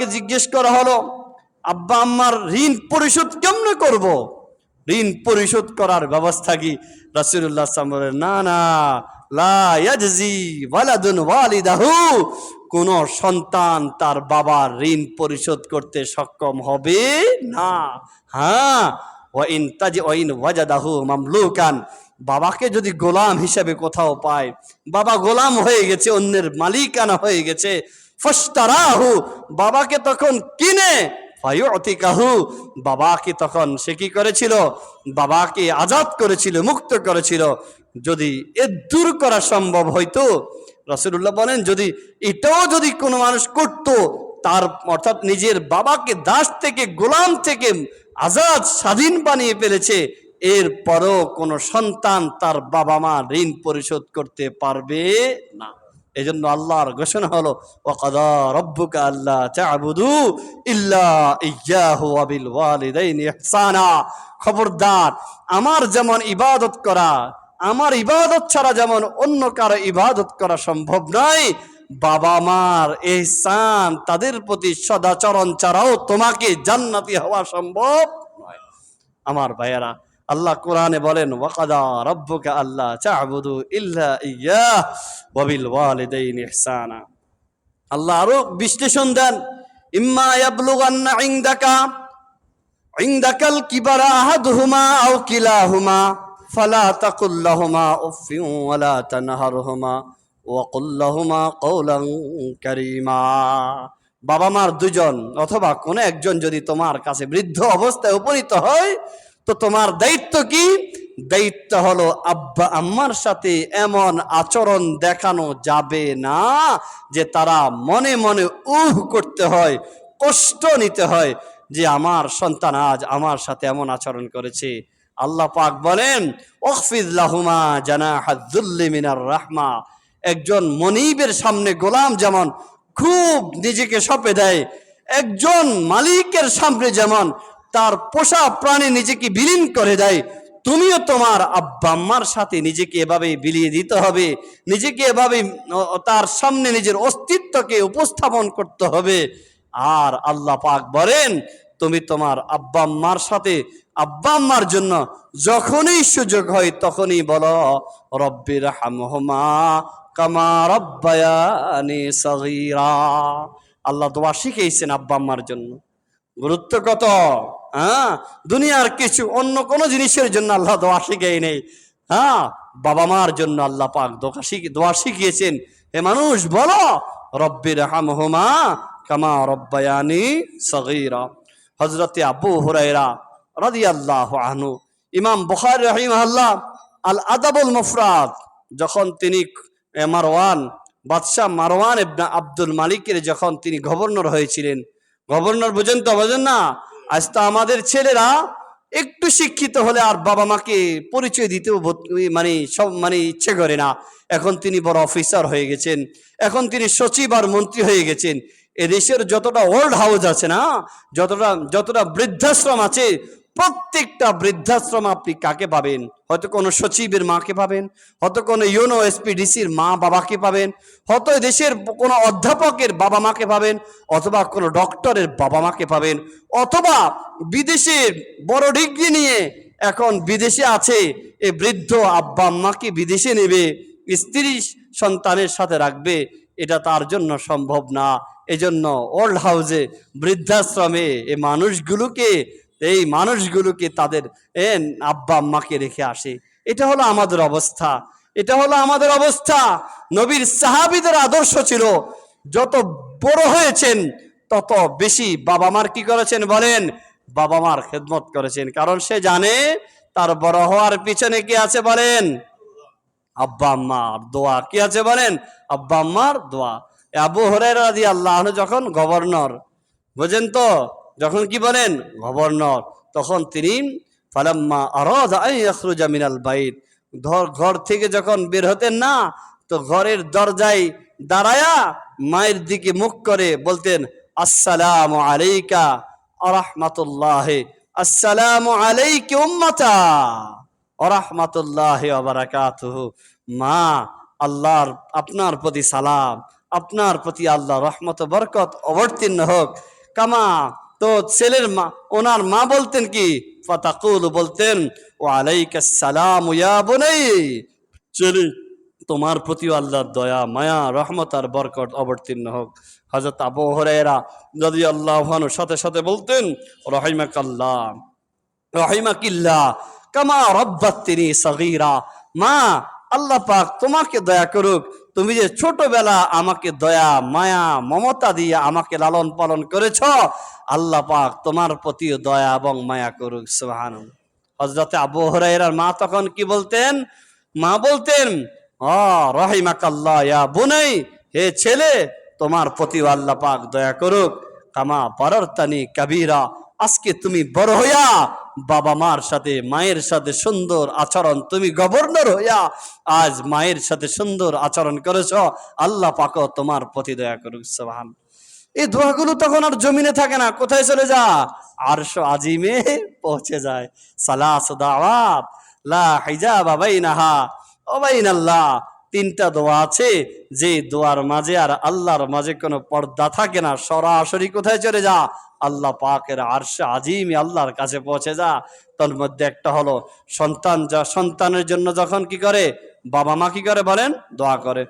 আম্মাকে জিজ্ঞেস করা হলো, আব্বা আম্মার ঋণ পরিশোধ কেমনে করব। ঋণ পরিশোধ করার ব্যবস্থা কি? রাসুল্লাহ বলেন, না না ওয়ালিদাহু। কোন সন্তান তার বাবার ঋণ পরিশোধ করতে সক্ষম হবে না। হ্যাঁ ওয়াইন তাজ ওয়াইন ওয়াজাদাহু মামলুকান। বাবাকে যদি গোলাম হিসেবে কোথাও পায়, বাবা গোলাম হয়ে গেছে, অন্যের মালিকানা হয়ে গেছে ফস্তারাহু বাবাকে তখন কিনে ফায়ুতিকাহু বাবাকে তখন সে কি করেছিল? বাবাকে আজাদ করেছিল, মুক্ত করেছিল। যদি এ দূর করা সম্ভব হইতো রসুল্লাহ বলেন, যদি এটাও যদি কোনো মানুষ করত, তার অর্থাৎ নিজের বাবাকে দাস থেকে, গোলাম থেকে আজাদ, স্বাধীন বানিয়ে ফেলেছে এরপরও কোনো সন্তান তার বাবা মা ঋণ পরিশোধ করতে পারবে না। এই জন্য আল্লাহর ঘোষণা হলো, ওয়াকাদা রব্বুকা আল্লাহ তা'বুদু ইল্লা ইয়্যাহু ওয়া বিল ওয়ালিদাইনি ইহসানা। খবরদার, আমার যেমন ইবাদত করা, আমার ইবাদত ছাড়া যেমন অন্য কারও ইবাদত করা সম্ভব নয়, বাবা মার এহসান তাদের প্রতি সদাচরণ ছাড়াও তোমাকে জান্নাতি হওয়া সম্ভব নয়। আমার ভাইয়েরা আল্লাহ কোরআনে বলেন, ওয়াকাদা রব্বুকা আল্লাহ তা'বুদু ইল্লা ইয়্যাহ ওয়া বিল ওয়ালিদাইনি ইহসানা। আল্লাহ আরও বিশ্লেষণ দেন, ইম্মা ইয়াবলুগান্না ইনদাকা, ইনদাকাল কিবারা আহাদুহুমা আও কিলাহুমা, ফালা তাকুল লাহুমা উফিন ওয়ালা তানহারহুমা ওয়া কুল লাহুমা কওলান কারীমা। বাবা মার দুজন অথবা কোনো একজন যদি তোমার কাছে বৃদ্ধ অবস্থায় উপনীত হয় তো তোমার দায়িত্ব কি? দায়িত্ব হলো আব্বা আম্মার সাথে এমন আচরণ দেখানো যাবে না যে তারা মনে মনে উহ করতে হয়, কষ্ট নিতে হয় যে আমার সন্তান আজ আমার সাথে এমন আচরণ করেছে। আল্লাহ পাক বলেন লাহুমা জানা মিনার রাহমা। একজন মনিবের সামনে গোলাম যেমন খুব নিজেকে সঁপে দেয়, একজন মালিকের সামনে যেমন তার পোষা প্রাণী নিজেকে বিলীন করে দেয়। তুমিও তোমার আব্বা আম্মার সাথে নিজেকে এভাবে বিলিয়ে দিতে হবে। নিজেকে এভাবে তার সামনে নিজের অস্তিত্বকে উপস্থাপন করতে হবে। আর আল্লাহ পাক বলেন, তুমি তোমার আব্বা আম্মার সাথে, আব্বা আম্মার জন্য যখনই সুযোগ হয় তখনই বলো রব্বির হামহমা কামা রব্বায়ানি সগীরা। আল্লাহ দোয়া শিখেছেন আব্বা আম্মার জন্য। গুরুত্ব কত? হ্যাঁ দুনিয়ার কিছু, অন্য কোনো জিনিসের জন্য আল্লাহ দোয়া শিখেই নেই। হ্যাঁ বাবা মার জন্য আল্লাহ পাক দোয়া শিখে, দোয়া শিখিয়েছেন। হে মানুষ, বলো রব্বির হামহুমা কামা রব্বায়ানি সগীরা। হজরতে আবু হুরাইরা রাদিয়াল্লাহু আনহু, ইমাম বুখারী রাহিমাহুল্লাহ আল আদাবুল মুফরাদ, যখন তিনি মারওয়ান, বাদশাহ মারওয়ান আব্দুল মালিকের যখন তিনি গভর্নর হয়েছিলেন, গভর্নর বোঝেন তো বোঝেন না আজ তো আমাদের ছেলেরা একটু শিক্ষিত হলে আর বাবা মাকে পরিচয় দিতেও মানে সব মানে ইচ্ছে করে না। এখন তিনি বড় অফিসার হয়ে গেছেন। এখন তিনি সচিব আর মন্ত্রী হয়ে গেছেন। এদেশের যতটা ওল্ড হাউস আছে না, যতটা যতটা বৃদ্ধাশ্রম আছে প্রত্যেকটা বৃদ্ধাশ্রম আপনি কাকে পাবেন? হয়তো কোনো সচিবের মাকে পাবেন, হয়তো কোনো ইউনো এসপিডিসির মা বাবাকে পাবেন, হয়তো দেশের কোনো অধ্যাপকের বাবা মাকে পাবেন, অথবা কোনো ডক্টরের বাবা মাকে পাবেন, অথবা বিদেশের বড় ডিগ্রি নিয়ে এখন বিদেশে আছে, এ বৃদ্ধ আব্বা আম্মাকে বিদেশে নেবে, স্ত্রী সন্তানের সাথে রাখবে, এটা তার জন্য সম্ভব না। এজন্য ওল্ড হাউসে বৃদ্ধাশ্রমে এ মানুষগুলোকে এই মানুষগুলোকে তাদের আব্বা আম্মাকে রেখে আসে। এটা হলো আমাদের অবস্থা। এটা হলো আমাদের অবস্থা। নবীর সাহাবিদের আদর্শ ছিল, যত বড় হয়েছেন, তত বেশি বাবা মার কি করেছেন বলেন? বাবা মার খেদমত করেছেন। কারণ সে জানে, তার বড় হওয়ার পিছনে কি আছে বলেন? আব্বা আম্মার দোয়া। কি আছে বলেন? আব্বা আম্মার দোয়া। আবু হরের রাজি আল্লাহ যখন গভর্নর, বুঝেন তো যখন কি বলেন? গভর্নর। তখন তিনি, ফালাম্মা আরদ আইয়াখরুজা মিনাল বাইত। ধর, ঘর থেকে যখন বের হতেন না, তো ঘরের দরজায় দাঁড়ায়া মায়ের দিকে মুখ করে বলতেন, আসসালাম আলাইকা আরহামাতুল্লাহ। আসসালামু আলাইকি উম্মাতা ওরহমাতুল্লাহ বারাকাতুহু। মা, আল্লাহর, আপনার প্রতি সালাম। আপনার প্রতি আল্লাহ রহমত বরকত অবতীর্ণ হোক। কামা তো ছেলের মা, ওনার মা বলতেন কি? ফাতাকুল বলতেন ও আলাইকাস সালাম বুনাই। ছেলে, তোমার প্রতি আল্লাহর দয়া, মায়া, রহমত আর বরকট অবতীর্ণ হোক। হজরত আবু হরেরা যদি আল্লাহ সাথে সাথে বলতেন, রহিমাকাল্লাহ রহিমাকিল্লা কামা রব্বাত তিনি সগীরা। মা, আল্লাহ পাক তোমাকে দয়া করুক তুমি যে ছোটবেলা আমাকে দয়া, মায়া, মমতা দিয়ে আমাকে লালন পালন করেছ, আল্লাহ পাক তোমার প্রতিও দয়া এবং মায়া করুক সুবহান হজরতে আবু হরাইরার মা তখন কি বলতেন? মা বলতেন অ রহিমাকাল্লাহ, ইয়া বুনাই, হে ছেলে, তোমার প্রতি আল্লাহ পাক দয়া করুক, কামা পারতানি কাবিরা আজকে তুমি বড় হইয়া বাবা মার সাথে, মায়ের সাথে সুন্দর আচরণ তুমি গভর্নর হইয়া আজ মায়ের সাথে সুন্দর আচরণ করেছ। আল্লাহ পাক তোমার প্রতি দয়া করুক, সুবহান। এই দোয়াগুলো তখন আর জমিনে থাকে না, কোথায় চলে যা আরশ আজিমে পৌঁছে যায়। সালাস দাওয়াত, লা হিজাবা বাইনাহা, ও বাইনাল্লাহ তিনটা দোয়া আছে, যে দোয়ার মাঝে আর আল্লাহর মাঝে কোনো পর্দা থাকে না, সরাসরি কোথায় চলে যা? আল্লাহ পাকের আর্শ আজিম আল্লাহর কাছে পৌঁছে যা। তোর মধ্যে একটা হলো সন্তান, যা সন্তানের জন্য যখন কি করে? বাবা মা কি করে বলেন? দোয়া করে।